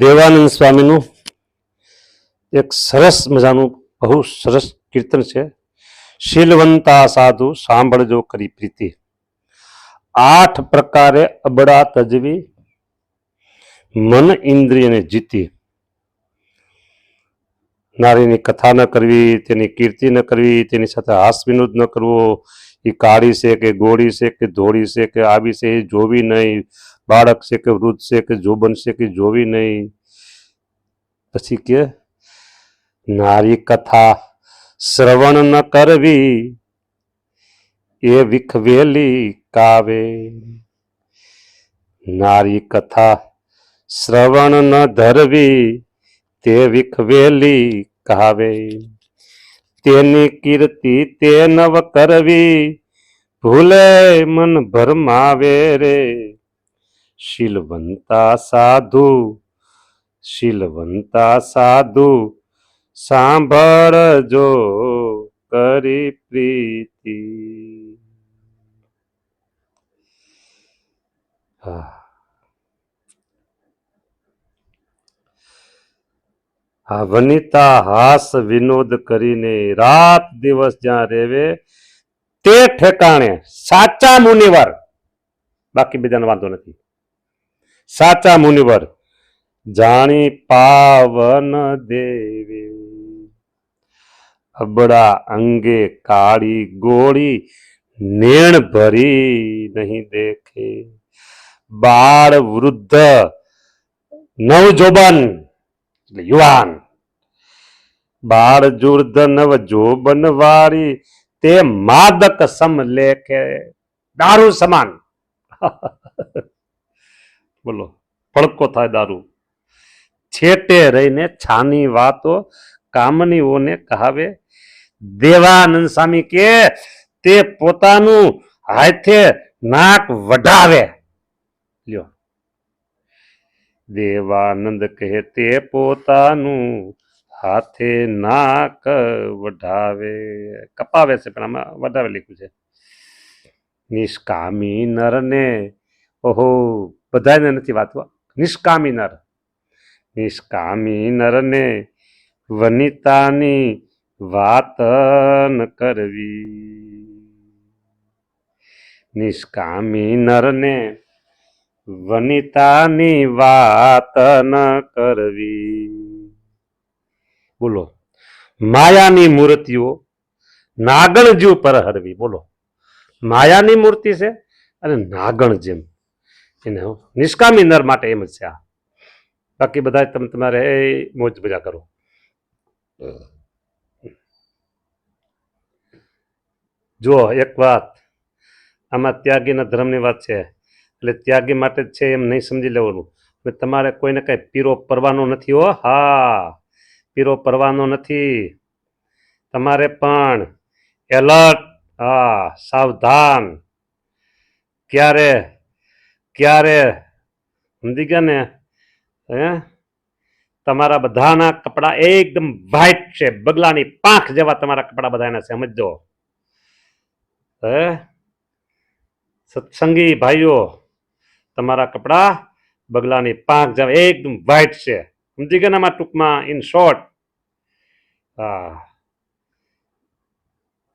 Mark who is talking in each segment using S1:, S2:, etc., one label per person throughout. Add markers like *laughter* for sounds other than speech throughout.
S1: દેવાનંદ સ્વામીનું એક સરસ મજાનું, બહુ સરસ કીર્તન છે. શીલવંતા સાધુ સાંભળજો કરી પ્રીતિ. આઠ પ્રકારે અબડા તજવી, મન ઇન્દ્રિયને જીતી. નારીની કથા ન કરવી, તેની કીર્તિ ન કરવી, તેની સાથે હાસ વિનોદ ન કરવો. એ કાળી છે કે ગોળી છે કે ધોળી છે કે આવી છે એ જોવી નહીં. બાળક છે કે વૃદ્ધ છે કે જોબન છે કે જોવી નહીં. પછી કે નારી કથા શ્રવણ ન કરવી, એ વિખવેલી કાવે. નારી કથા શ્રવણ ન ધરવી, તે વિખવેલી કાવે. તેની કીર્તિ તે નવ કરવી, ભૂલે મન ભરમાવે રે. શીલવંતા સાધુ શીલવંતા સાધુ સાંભળજો કરી પ્રીતિ. હા, વનિતા હાસ વિનોદ કરીને રાત દિવસ જ્યાં રેવે તે ઠેકાણે સાચા મુનિવર. બાકી બીજાને વાંધો નથી. સાચા મુનિવર. જાણી પાવન દેવે. અબડા અંગે કાળી ગોળી નેણ ભરી નહીં દેખે. બાળ વૃદ્ધ નવજોબન યુવાન. બાળ જુર્ધ નવ જોબન વાળી તે માદક સમ લેખે. દારૂ સમાન. *laughs* બોલો પડકો થાય દારૂ. છેટે રહીને છાની વાતો કામનીઓને કહાવે. દેવાનંદ સ્વામી કે તે પોતાનું હાથે નાક વઢાવે. લ્યો. દેવાનંદ કહે તે પોતાનું હાથે નાક વઢાવે. કપાવે છે, પણ આમાં વઢાવે લખ્યું છે. નિષ્કામી નરને ઓહો બધાને નથી વાંચવા. નિષ્કામી નર. નિષ્કામી નરને વનિતાની વાત ન કરવી. નિષ્કામી નરને વનિતાની વાત ન કરવી. બોલો. માયાની મૂર્તિઓ નાગણજુ પર હરવી. બોલો. માયાની મૂર્તિ છે અને નાગણ જેમ. એને નિષ્કામી નર માટે એમ જ છે આ. બાકી બધા તમે તમારે એ મોજ મજા કરો. જુઓ, એક વાત. આમાં ત્યાગીના ધર્મની વાત છે. એટલે ત્યાગી માટે જ છે એમ નહીં સમજી લેવાનું. હવે તમારે કોઈને કાંઈ પીરો પરવાનો નથી હો. હા, પીરો પરવાનો નથી. તમારે પણ એલર્ટ, હા, સાવધાન. ક્યારે? ક્યારે? સમજી ગયા ને? હે? તમારા બધાના કપડાં એકદમ વ્હાઇટ છે, બગલાની પાંખ જેવા તમારા કપડાં બધાના છે સમજો હે? સત્સંગી ભાઈઓ, તમારા કપડાં બગલાની પાંખ જેવા એકદમ વ્હાઇટ છે. સમજી ગયા ને આમાં ટૂંકમાં ઇન શોર્ટ હા.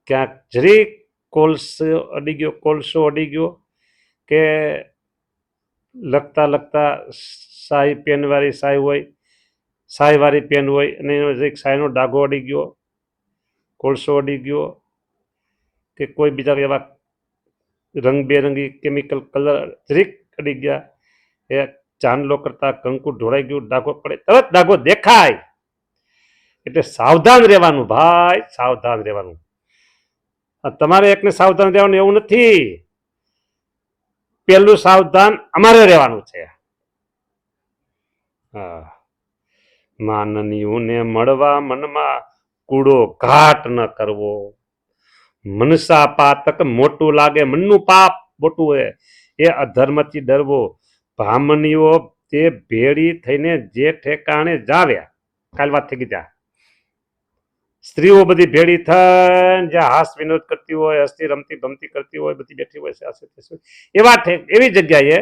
S1: ક્યાંક જરીક કોલસો અડી ગયો, કોલસો અડી ગયો કે લખતા લખતા શાહી પેનવાળી શાહી હોય શાહીવાળી પેન હોય અને એનો એક શાહીનો ડાઘો અડી ગયો કોલસો અડી ગયો કે કોઈ બીજા એવા રંગબેરંગી કેમિકલ કલર જરીક અડી ગયા, એ ચાંદલો કરતા કંકુ ઢોળાઈ ગયું, ડાઘો પડે, તરત ડાઘો દેખાય. એટલે સાવધાન રહેવાનું ભાઈ, સાવધાન રહેવાનું. તમારે એકને સાવધાન રહેવાનું એવું નથી. પેલું સાવધાન અમારે રહેવાનું છે. માનનીઓને મળવા મનમાં કૂડો ઘાટ ન કરવો. મનસા પાતક મોટું લાગે મનનું પાપ મોટું હોય. એ અધર્મથી ડરવો. ભામનીઓ તે ભેળી થઈને જે ઠેકાણે જાવ્યા. કાલ વાત થઈ ગઈ ત્યાં. સ્ત્રીઓ બધી ભેળી થઈને જ્યાં હાસ વિનોદ કરતી હોય હસતી રમતી ભમતી કરતી હોય બધી બેઠી હોય છે આસે તેસે. એવા એવી જગ્યાએ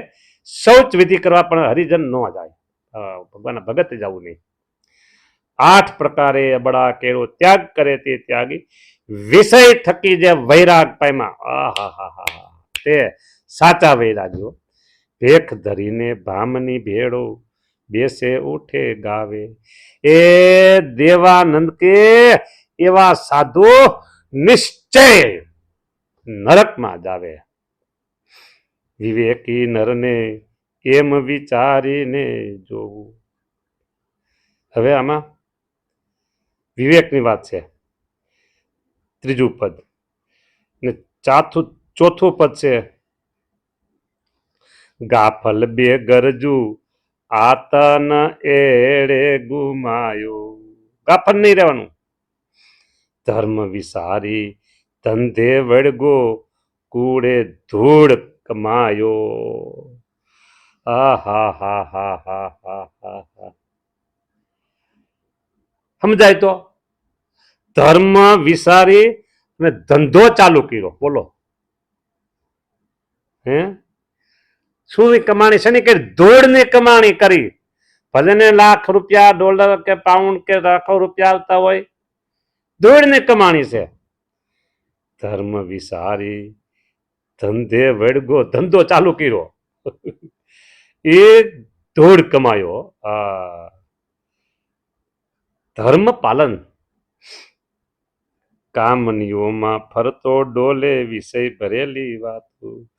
S1: શૌચ વિધિ કરવા પણ હરિજન ન જાય. હા, ભગવાનના ભગત જવું નહીં. આઠ પ્રકારે અબળા કેળો ત્યાગ કરે તે ત્યાગી વિષય થકી જે વૈરાગ પામ્યા આહા હા હા તે સાચા વૈરાગ્યો ભેખ ધરીને ભામની ભેળો બેસે, ઉઠે, ગાવે. એ દેવાનંદ કે એવા સાધુ નિશ્ચય નરકમાં જાવે વિવેકી નરને એમ વિચારીને જોવું? હવે આમાં વિવેકની વાત છે. ત્રીજું પદ ને ચોથું ચોથું પદ છે. ગાફલ બે ગરજુ આતન એડે ગુમાયો. ગાફલ નહીં રહેવાનું. ધર્મ વિસારી ધંધે વળગો કૂડે ધૂળ કમાયો. આ હા હા હા હા હા હા હા. સમજાય તો? ધર્મ વિસારી અને ધંધો ચાલુ કર્યો. બોલો. હે? શું કમાણી છે ને કે દોડને કમાણી કરી. ભલે ને લાખ રૂપિયા, ડોલર કે પાઉન્ડ કે લાખો રૂપિયા આવતા હોય, દોડને કમાણી છે. ધર્મ વિસારી, ધંધે વળગો, ધંધો ચાલુ કર્યો. એ દોડ કમાયો. ધર્મ પાલન. કામનીઓમાં ફરતો ડોલે વિષય ભરેલી વાતું.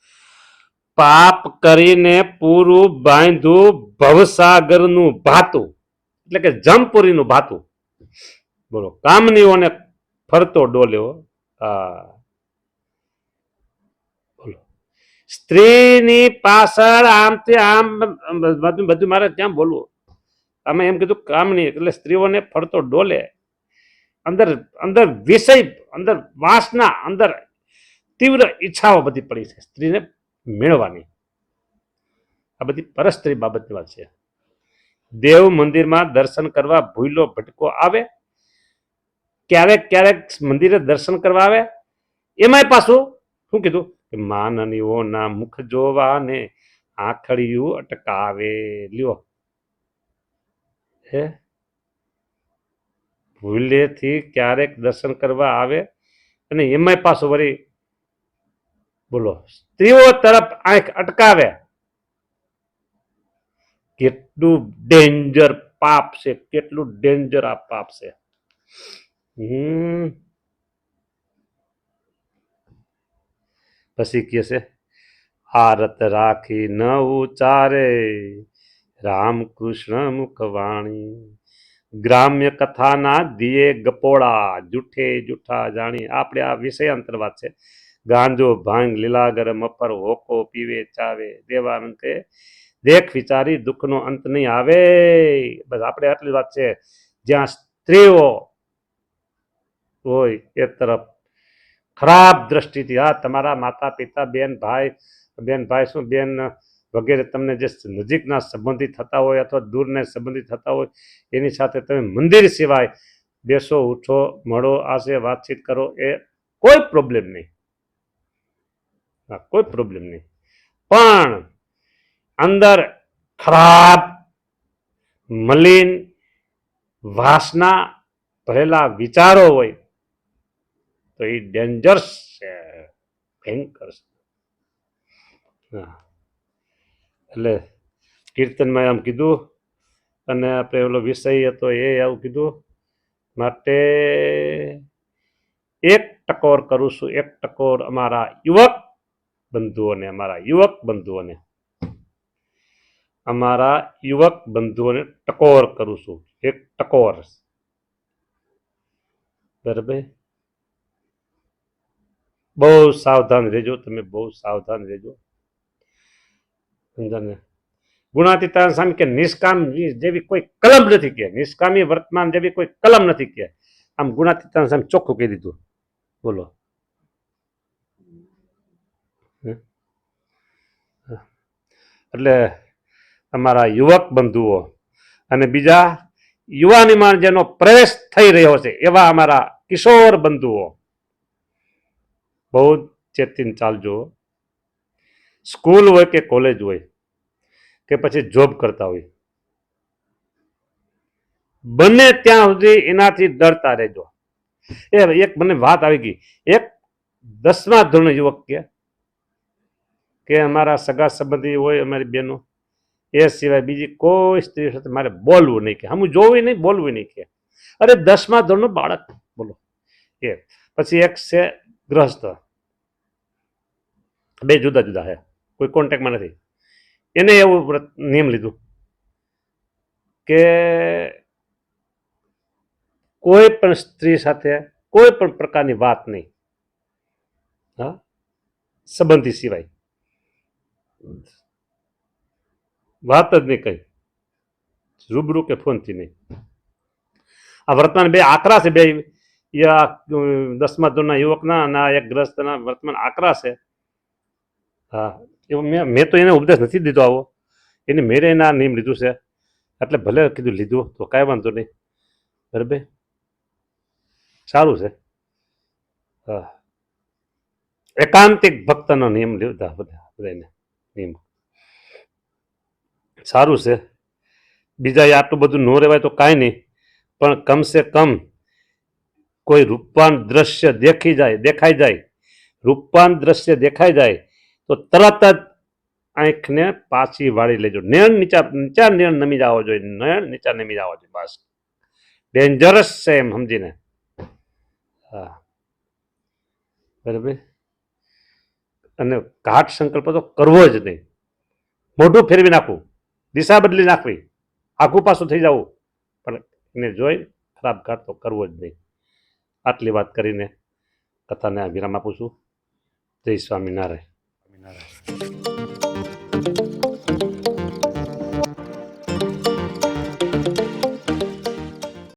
S1: પાપ કરીને પૂરું બાંધ્યું ભવસાગરનું ભાતું. એટલે કે જમપુરીનું ભાતું. બોલો, કામનીઓને ફરતો ડોલ્યો. બોલો. સ્ત્રીની પાછળ આમથી આમ બધું બધું મારે ત્યાં બોલવું. અમે એમ કીધું, કામની એટલે સ્ત્રીઓને ફરતો ડોલે. અંદર અંદર વિષય, અંદર વાસના, અંદર તીવ્ર ઈચ્છાઓ બધી પડી છે. સ્ત્રીને મેળવાની આ બધી પરસ્ત્રી બાબતની વાત છે. દેવ મંદિરમાં દર્શન કરવા ભૂલો ભટકો આવે, ક્યારેક ક્યારેક મંદિરે દર્શન કરવા આવે, એમાંય પાછું શું કીધું? કે માનનીઓના મુખ જોવા ને અટકાવે. લ્યો. હે? ભૂલેથી ક્યારેક દર્શન કરવા આવે અને એમાંય પાછું વળી બોલો, સ્ત્રીઓ તરફ આંખ અટકાવે. કેટલું ડેન્જર પાપ છે, કેટલું ડેન્જર આ પાપ છે. પછી કહે છે આરત રાખી ન ઉચારે, રામકૃષ્ણ મુખવાણી. ગ્રામ્ય કથાના દિયે ગપોડા જૂઠે જૂઠા જાણી. આપણે આ વિષય વાત છે. ગાંજો, ભાંગ લીલાગર મફર હોકો, પીવે, ચાવે દેવાનંતે દેખ વિચારી દુઃખનો અંત નહીં આવે. બસ આપણે આટલી વાત છે. જ્યાં સ્ત્રીઓ હોય એ તરફ ખરાબ દ્રષ્ટિથી, હા, તમારા માતા, પિતા, બેન, ભાઈ બેન, ભાઈ શું, બેન, વગેરે તમને જે નજીકના સંબંધિત થતા હોય અથવા દૂરને સંબંધિત થતા હોય, એની સાથે તમે મંદિર સિવાય બેસો, ઉઠો, મળો આશે વાતચીત કરો, એ કોઈ પ્રોબ્લેમ નહીં. હા, કોઈ પ્રોબ્લેમ નહીં. પણ અંદર ખરાબ, મલિન, વાસના ભરેલા વિચારો હોય, તો એ ડેન્જરસ છે. ભયંકર છે. એટલે કીર્તનમાં આમ કીધું, અને આપણે ઓલો વિષય હતો એ આવું કીધું, માટે એક ટકોર કરું છું, એક ટકોર અમારા યુવક બંધુઓને, અમારા યુવક બંધુઓને. અમારા યુવક બંધુઓને ટકોર કરું છું, એક ટકોર. બરાબર? બહુ સાવધાન રહેજો, તમે બહુ સાવધાન રહેજો. સમજાને ગુણાતીતા સામે કે નિષ્કામ જેવી કોઈ કલમ નથી કે, નિષ્કામી વર્તમાન જેવી કોઈ કલમ નથી કે. આમ ગુણાતીતા સામે ચોખ્ખું કહી દીધું. બોલો હે? હા. એટલે અમારા યુવક બંધુઓ અને બીજા યુવાનીમાં જેનો પ્રવેશ થઈ રહ્યો છે એવા અમારા કિશોર બંધુઓ. બહુ ચેતીને ચાલજો સ્કૂલ હોય કે કોલેજ હોય કે પછી જોબ કરતા હોય, બને ત્યાં સુધી એનાથી ડરતા રહેજો. એ એક મને વાત આવી ગઈ. એક દસમા ધોરણ યુવક કે કે અમારા સગા સંબંધી હોય, અમારી બહેનો. એ સિવાય બીજી કોઈ સ્ત્રી સાથે મારે બોલવું નહીં કે. હમ જોવું નહીં, બોલવું નહીં કે. અરે, દસમા ધોરણનું બાળક. બોલો. એ. પછી એક છે ગ્રહસ્થ. બે જુદા જુદા છે કોઈ કોન્ટેક્ટમાં નથી. એને એવું નિયમ લીધું કે કોઈ પણ સ્ત્રી સાથે કોઈ પણ પ્રકારની વાત નહીં. હા? સંબંધી સિવાય. વાત જ નહીં કઈ. રૂબરૂ કે ફોનથી નહીં. આ વર્તમાન બે આકરા છે બે. દસમા ધોરણના યુવકના અને આ એક ગ્રસ્તના વર્તમાન આકરા છે. હા એવું મેં મેં તો એને ઉપદેશ નથી દીધો આવો. એને મેરે એના નિયમ લીધું છે. એટલે ભલે કીધું લીધું, તો કાંઈ વાંધો નહીં. બરાબર? સારું છે. હા. એકાંતિક ભક્તનો નિયમ લીધા બધા બધાને નિયમ સારું છે. બીજા આટલું બધું ન રહેવાય તો કાંઈ નહીં. પણ કમસે કમ કોઈ રૂપવાન દ્રશ્ય દેખી જાય, દેખાઈ જાય. રૂપવાન દ્રશ્ય દેખાઈ જાય તો તરત જ આંખને પાછી વાળી લેજો. નેણ નીચા નીચા નેણ નમી જવો જોઈએ. નેણ નીચા નમી જવો જોઈએ બસ. ડેન્જરસ છે એમ સમજીને. હા. બરાબર? અને ઘાટ સંકલ્પ તો કરવો જ નહીં. મોઢું ફેરવી નાખવું, દિશા બદલી નાખવી આખું પાછું થઈ જવું. પણ એને જોઈ ખરાબ ઘાટ તો કરવો જ નહીં. આટલી વાત કરીને કથાને આ વિરામ આપું છું. જય સ્વામિનારાયણ. સ્વામિનારાયણ.